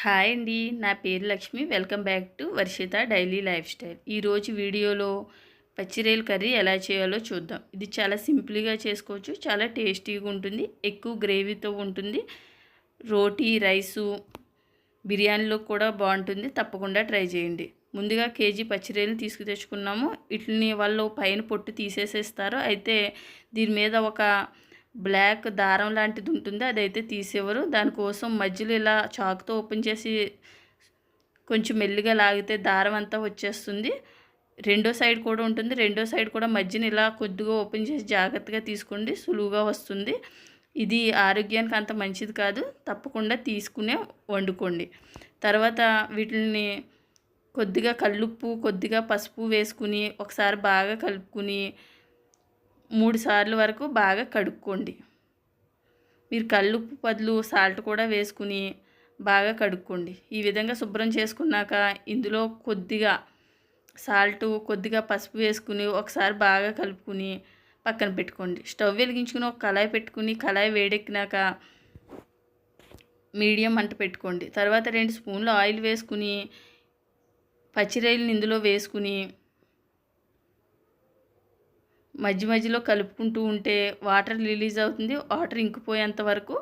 Hi అండి. నా పేరు Lakshmi. Welcome back to Varshitha daily lifestyle. ఈరోజు వీడియోలో పచ్చిరేలు కర్రీ ఎలా చేయాలో చూద్దాం. ఇది చాలా సింపుల్గా చేసుకోవచ్చు. చాలా టేస్టీగా ఉంటుంది. ఎక్కువ గ్రేవీతో ఉంటుంది. రోటీ రైసు బిర్యానీలో కూడా బాగుంటుంది. తప్పకుండా ట్రై చేయండి. ముందుగా కేజీ పచ్చిరేలు తీసుకు తెచ్చుకున్నాము వీటిని వాళ్ళు పైన పొట్టు తీసేసేస్తారు అయితే దీని మీద ఒక బ్లాక్ దారం లాంటిది ఉంటుంది అదైతే తీసేవారు. దానికోసం మధ్యలో ఇలా చాకుతో ఓపెన్ చేసి కొంచెం మెల్లిగా లాగితే దారం అంతా వచ్చేస్తుంది. రెండో సైడ్ కూడా ఉంటుంది రెండో సైడ్ కూడా మధ్యన ఇలా కొద్దిగా ఓపెన్ చేసి జాగ్రత్తగా తీసుకోండి సులువుగా వస్తుంది. ఇది ఆరోగ్యానికి అంత మంచిది కాదు తప్పకుండా తీసుకునే వండుకోండి. తర్వాత వీటిని కొద్దిగా కల్లుప్పు కొద్దిగా పసుపు వేసుకుని ఒకసారి బాగా కలుపుకుని మూడు సార్లు వరకు బాగా కడుక్కోండి. మీరు కల్లుప్పు బదులు సాల్ట్ కూడా వేసుకుని బాగా కడుక్కోండి. ఈ విధంగా శుభ్రం చేసుకున్నాక ఇందులో కొద్దిగా సాల్ట్ కొద్దిగా పసుపు వేసుకుని ఒకసారి బాగా కలుపుకుని పక్కన పెట్టుకోండి. స్టవ్ వెలిగించుకుని ఒక కళాయి పెట్టుకుని కళాయి వేడెక్కినాక మీడియం మంట పెట్టుకోండి. తర్వాత రెండు స్పూన్లు ఆయిల్ వేసుకుని పచ్చిరాయలను ఇందులో వేసుకుని మధ్య మధ్యలో కలుపుకుంటూ ఉంటే వాటర్ రిలీజ్ అవుతుంది. వాటర్ ఇంకిపోయేంత వరకు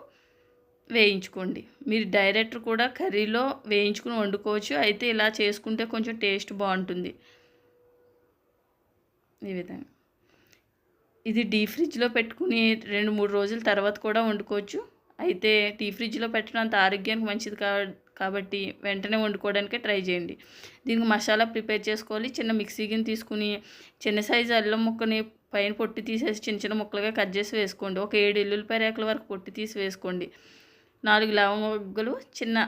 వేయించుకోండి. మీరు డైరెక్ట్ కూడా కర్రీలో వేయించుకుని వండుకోవచ్చు. అయితే ఇలా చేసుకుంటే కొంచెం టేస్ట్ బాగుంటుంది. ఈ విధంగా. ఇది డీ ఫ్రిడ్జ్లో పెట్టుకుని రెండు మూడు రోజుల తర్వాత కూడా వండుకోవచ్చు. అయితే డీ ఫ్రిడ్జ్లో పెట్టడం అంత ఆరోగ్యానికి మంచిది కా కాబట్టి వెంటనే వండుకోవడానికే ట్రై చేయండి. దీనికి మసాలా ప్రిపేర్ చేసుకోవాలి. చిన్న మిక్సీ గిన్నె తీసుకుని చిన్న సైజు అల్లం ముక్కని పైన పొట్టి తీసేసి చిన్న చిన్న ముక్కలుగా కట్ చేసి వేసుకోండి. ఒక ఏడు ఎల్లుల్లిపాయ రేకుల వరకు పొట్టి తీసి వేసుకోండి. నాలుగు లవంగలు చిన్న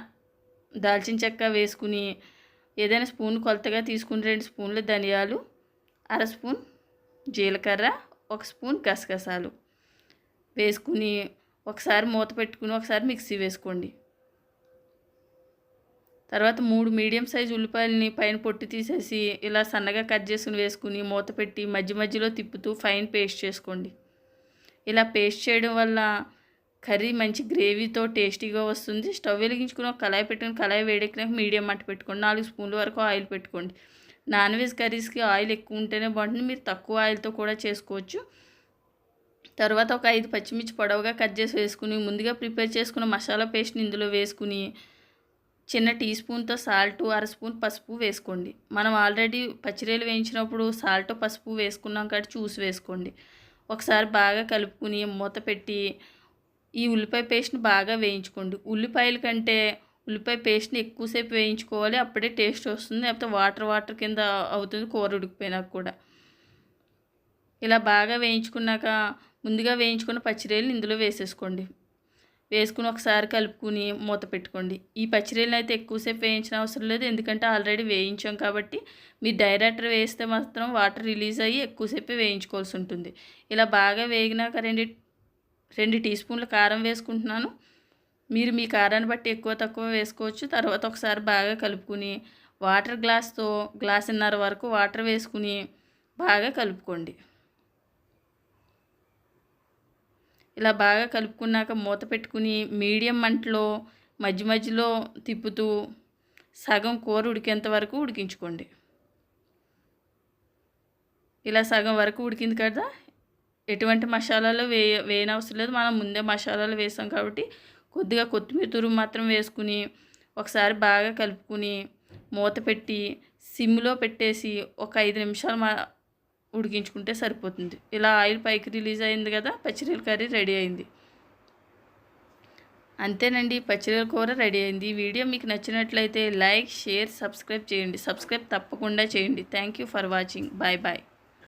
దాల్చిన చెక్క వేసుకుని ఏదైనా స్పూన్ కొలతగా తీసుకుని రెండు స్పూన్లు ధనియాలు అర స్పూన్ జీలకర్ర ఒక స్పూన్ గసగసాలు వేసుకుని ఒకసారి మూత పెట్టుకుని ఒకసారి మిక్సీ వేసుకోండి. తర్వాత మూడు మీడియం సైజు ఉల్లిపాయలని పైన పొట్టి తీసేసి ఇలా సన్నగా కట్ చేసుకుని వేసుకుని మూత పెట్టి మధ్య మధ్యలో తిప్పుతూ ఫైన్ పేస్ట్ చేసుకోండి. ఇలా పేస్ట్ చేయడం వల్ల కర్రీ మంచి గ్రేవీతో టేస్టీగా వస్తుంది. స్టవ్ వెలిగించుకుని ఒక కళాయి పెట్టుకుని కళాయి వేడెక్కినాక మీడియం మంట పెట్టుకోండి. నాలుగు స్పూన్ల వరకు ఆయిల్ పెట్టుకోండి. నాన్ వెజ్ కర్రీస్కి ఆయిల్ ఎక్కువ ఉంటేనే బాగుంటుంది. మీరు తక్కువ ఆయిల్తో కూడా చేసుకోవచ్చు. తర్వాత ఒక ఐదు పచ్చిమిర్చి పొడవుగా కట్ చేసి వేసుకుని ముందుగా ప్రిపేర్ చేసుకున్న మసాలా పేస్ట్ని ఇందులో వేసుకుని చిన్న టీ స్పూన్తో సాల్ట్ అర స్పూన్ పసుపు వేసుకోండి. మనం ఆల్రెడీ పచ్చిరేలు వేయించినప్పుడు సాల్ట్ పసుపు వేసుకున్నాం కాబట్టి చూసి వేసుకోండి. ఒకసారి బాగా కలుపుకుని మూత పెట్టి ఈ ఉల్లిపాయ పేస్ట్ని బాగా వేయించుకోండి. ఉల్లిపాయల కంటే ఉల్లిపాయ పేస్ట్ని ఎక్కువసేపు వేయించుకోవాలి అప్పుడే టేస్ట్ వస్తుంది లేకపోతే వాటర్ వాటర్ కింద అవుతుంది కూర ఉడికిపోయినాక కూడా. ఇలా బాగా వేయించుకున్నాక ముందుగా వేయించుకున్న పచ్చిరేలు ఇందులో వేసేసుకోండి. వేసుకుని ఒకసారి కలుపుకుని మూత పెట్టుకోండి. ఈ పచ్చిరీలను అయితే ఎక్కువసేపు వేయించిన అవసరం లేదు. ఎందుకంటే ఆల్రెడీ వేయించాం కాబట్టి మీరు డైరెక్ట్ వేస్తే మాత్రం వాటర్ రిలీజ్ అయ్యి ఎక్కువసేపు వేయించుకోవాల్సి ఉంటుంది. ఇలా బాగా వేగినాక రెండు రెండు టీ స్పూన్ల కారం వేసుకుంటున్నాను. మీరు మీ కారాన్ని బట్టి ఎక్కువ తక్కువ వేసుకోవచ్చు. తర్వాత ఒకసారి బాగా కలుపుకుని వాటర్ గ్లాస్తో గ్లాసున్నర వరకు వాటర్ వేసుకుని బాగా కలుపుకోండి. ఇలా బాగా కలుపుకున్నాక మూత పెట్టుకుని మీడియం మంటలో మధ్య మధ్యలో తిప్పుతూ సగం కూర ఉడికేంత వరకు ఉడికించుకోండి. ఇలా సగం వరకు ఉడికింది కదా ఎటువంటి మసాలాలు వే వేయనవసరం లేదు. మనం ముందే మసాలాలు వేసాం కాబట్టి కొద్దిగా కొత్తిమీర తురుము మాత్రం వేసుకుని ఒకసారి బాగా కలుపుకుని మూత పెట్టి సిమ్లో పెట్టేసి ఒక ఐదు నిమిషాలు మా ఉడికించుకుంటే సరిపోతుంది. ఇలా ఆయిల్ పైకి రిలీజ్ అయింది కదా పచ్చిరీల కర్రీ రెడీ అయింది. అంతేనండి పచ్చిరీల కూర రెడీ అయింది. ఈ వీడియో మీకు నచ్చినట్లయితే లైక్ షేర్ సబ్స్క్రైబ్ చేయండి. సబ్స్క్రైబ్ తప్పకుండా చేయండి. Thank you for watching. Bye bye.